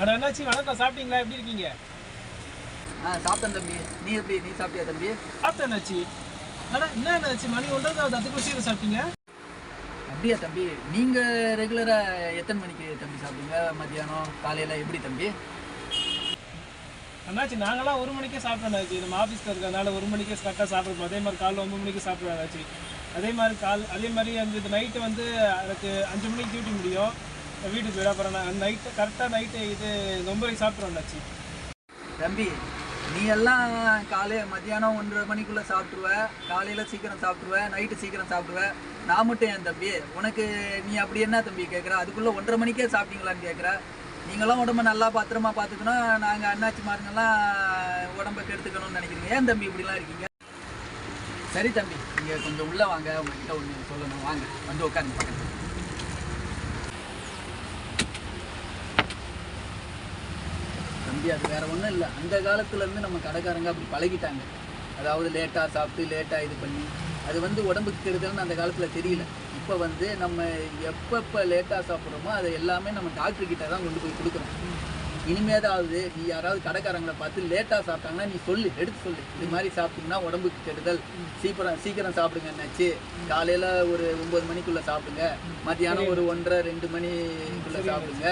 அட என்னாச்சு? வணக்கம். சாப்பிட்டீங்களா? எப்படி இருக்கீங்க? ஆ சாப்பிட்டேன் தம்பி. நீ எப்படி? நீ சாப்பிட்டியா தம்பி? சாப்பிட்டேன் என்னாச்சு? அட என்ன என்னாச்சு? மணி ஒன்றது அதுக்கு விஷயம் சாப்பிட்டீங்க? அப்படியா தம்பி? நீங்க ரெகுலரா எத்தனை மணிக்கு தம்பி சாப்பிடுங்க மத்தியானம் காலையில எப்படி தம்பி? அண்ணாச்சி நாங்களாம் ஒரு மணிக்கே சாப்பிட்டோம்னாச்சு நம்ம ஆஃபீஸில் இருக்கிறதுனால ஒரு மணிக்கே கரெக்டாக சாப்பிடுவோம் அதே மாதிரி காலைல ஒன்பது மணிக்கு சாப்பிடுவாச்சு அதே மாதிரி கால் அதே மாதிரி அந்த நைட்டு வந்து எனக்கு அஞ்சு மணிக்கு டியூட்டி முடியும். வீட்டுக்கு போயிட அப்புறம் நான் நைட்டு கரெக்டாக நைட்டு இது ஒன்பதுக்கு சாப்பிட்றோம் தம்பி நீ எல்லாம் காலை மத்தியானம் ஒன்றரை மணிக்குள்ளே சாப்பிட்ருவ காலையில் சீக்கிரம் சாப்பிட்ருவ நைட்டு சீக்கிரம் சாப்பிடுவ நான் மட்டும் என் தம்பி? உனக்கு நீ அப்படி என்ன தம்பி கேட்குற அதுக்குள்ளே ஒன்றரை மணிக்கே சாப்பிட்டீங்களான்னு கேட்குற நீங்களாம் உடம்ப நல்லா பத்திரமா பார்த்துக்கணும். நாங்கள் அண்ணாச்சி மாருங்கெல்லாம் உடம்ப கெடுத்துக்கணும்னு நினைக்கிறீங்க. ஏன் தம்பி இப்படிலாம் இருக்கீங்க? சரி தம்பி நீங்கள் கொஞ்சம் உள்ளே வாங்க. உங்ககிட்ட ஒன்று சொல்லணும். வாங்க வந்து உட்காந்து தம்பி அது வேறு ஒன்றும் இல்லை. அந்த காலத்துலேருந்து நம்ம கடைக்காரங்க அப்படி பழகிட்டாங்க. அதாவது லேட்டாக சாப்பிட்டு லேட்டாக இது பண்ணி அது வந்து உடம்புக்கு கெடுதல்னு அந்த காலத்தில் தெரியல. இப்போ வந்து நம்ம எப்பப்போ லேட்டாக சாப்பிட்றோமோ அதை எல்லாமே நம்ம டாக்டர்கிட்ட தான் கொண்டு போய் கொடுக்குறோம் இனிமேதாவது நீ யாராவது கடைக்காரங்களை பார்த்து லேட்டாக சாப்பிட்டாங்கன்னா நீ சொல்லு எடுத்து சொல்லு. இது மாதிரி சாப்பிட்டீங்கன்னா உடம்புக்கு கெடுதல். சீக்கிரம் சீக்கிரம் சாப்பிடுங்க என்னாச்சு? காலையில் ஒரு ஒம்பது மணிக்குள்ளே சாப்பிடுங்க. மத்தியானம் ஒரு ஒன்றரை ரெண்டு மணிக்குள்ளே சாப்பிடுங்க.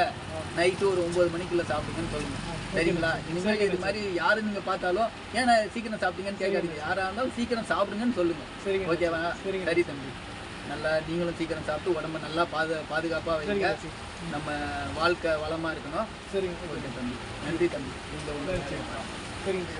நைட்டு ஒரு ஒம்பது மணிக்குள்ளே சாப்பிடுங்கன்னு சொல்லுங்கள் சரிங்களா இனிமேல் இது மாதிரி யாரு நீங்க பார்த்தாலும் ஏன் சீக்கிரம் சாப்பிட்டீங்கன்னு கேட்காதீங்க. யாரா இருந்தாலும் சீக்கிரம் சாப்பிடுங்கன்னு சொல்லுங்க. சரிங்க. ஓகேவா? சரிங்க. சரி தம்பி. நல்லா நீங்களும் சீக்கிரம் சாப்பிட்டு உடம்ப நல்லா பாது பாதுகாப்பாக வைங்க. நம்ம வாழ்க்கை வளமா இருக்கணும். சரிங்க. ஓகே தம்பி. நன்றி தம்பி. இந்த சரிங்க.